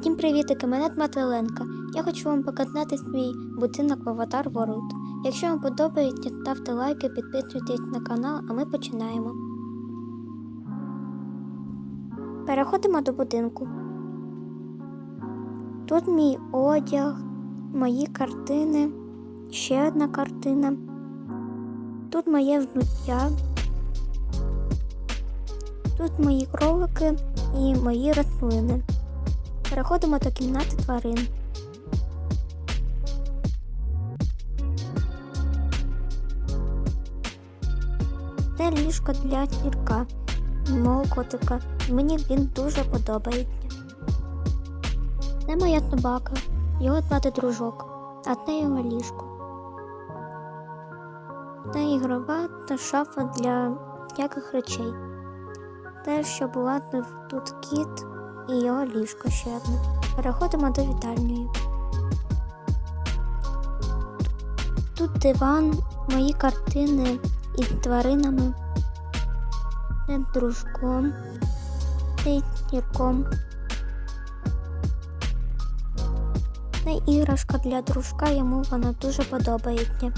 Всім привітики, мене Дмитриленка. Я хочу вам показати свій будинок в Аватар World. Якщо вам подобається, ставте лайки, підписуйтесь на канал, а ми починаємо. Переходимо до будинку. Тут мій одяг, мої картини, ще одна картина. Тут моє взуття. Тут мої кролики і мої рослини. Переходимо до кімнати тварин. Це ліжко для сірка, мого котика. Мені він дуже подобається. Це моя собака, його звати дружок, а це його ліжко. Це ігрова та шафа для всяких речей. Те, що була тут кіт і його ліжко ще одне. Переходимо до вітальної. Тут диван, мої картини із тваринами, це дружком, це сірком. Це іграшка для дружка, йому вона дуже подобається.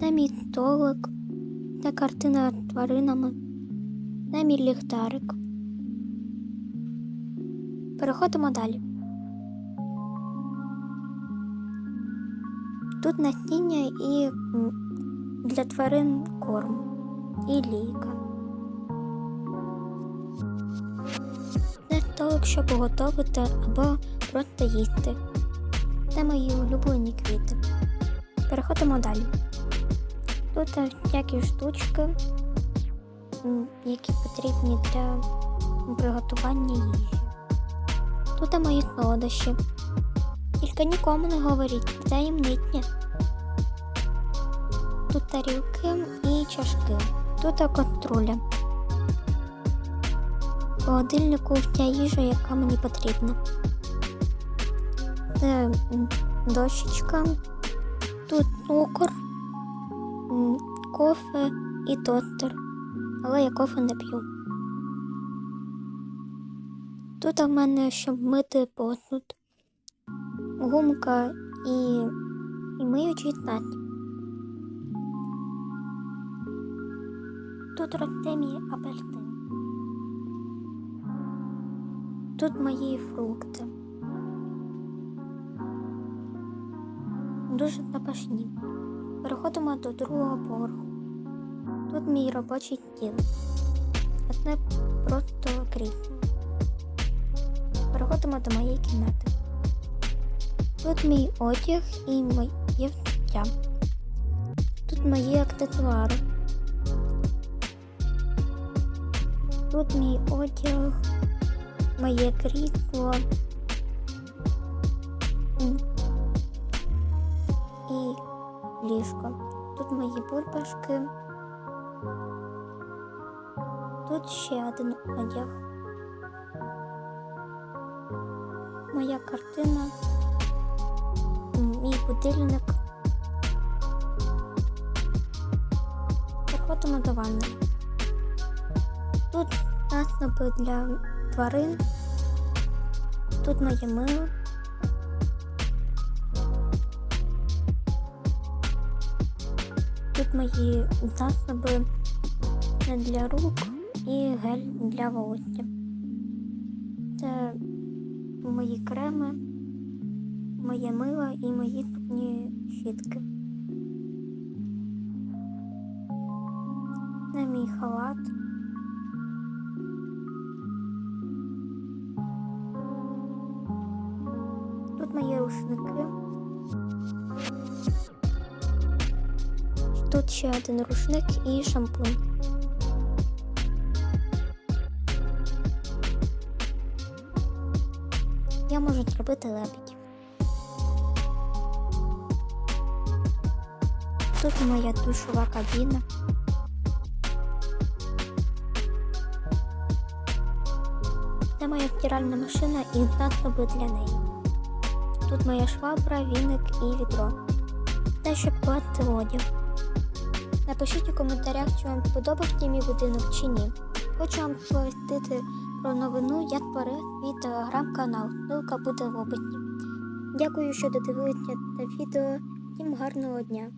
Це мій столик, це картина тваринами, це мій ліхтарик. Переходимо далі. Тут насіння і для тварин корм і лійка. Це столик, щоб готувати або просто їсти. Це мої улюблені квіти. Переходимо далі. Тут всякі штучки, які потрібні для приготування їжі. Тут мої солодощі. Тільки нікому не говоріть, це таємниця. Тут тарілки і чашки. Тут каструля. В холодильнику вся їжа, яка мені потрібна. Це дощечка, тут цукор, кофе і тостер. Але я кофе не п'ю. Тут в мене, щоб мити посуд, гумка і, і миючий стать. Тут росте мій апельсин. Тут мої фрукти. Дуже запашні. Переходимо до другого поверху. Тут мій робочий стіл. Це просто крісло. Переходимо до моєї кімнати. Тут мій одяг і моє взуття. Тут мої аксесуари. Тут мій одяг, моє крісло і ліжко. Тут мої бульбашки. Тут ще один одяг. Моя картина, мій будильник. Переходимо до ванни. Тут засоби для тварин. Тут моє мило. Тут мої засоби для рук і гель для волосся. Це мої креми, моє мило і мої зубні щітки. Це мій халат. Тут мої рушники. Тут ще один рушник і шампунь. Я можу зробити лебедь. Тут моя душова кабіна. Це моя стиральна машина і засоби для неї. Тут моя швабра, віник і відро. Те, щоб класти одяг. Напишіть у коментарях, чи вам сподобався мій будинок чи ні. Хочу вам сповістити про новину, я створив свій телеграм-канал. Ссылка буде в описі. Дякую, що додивилися це відео. Всім гарного дня!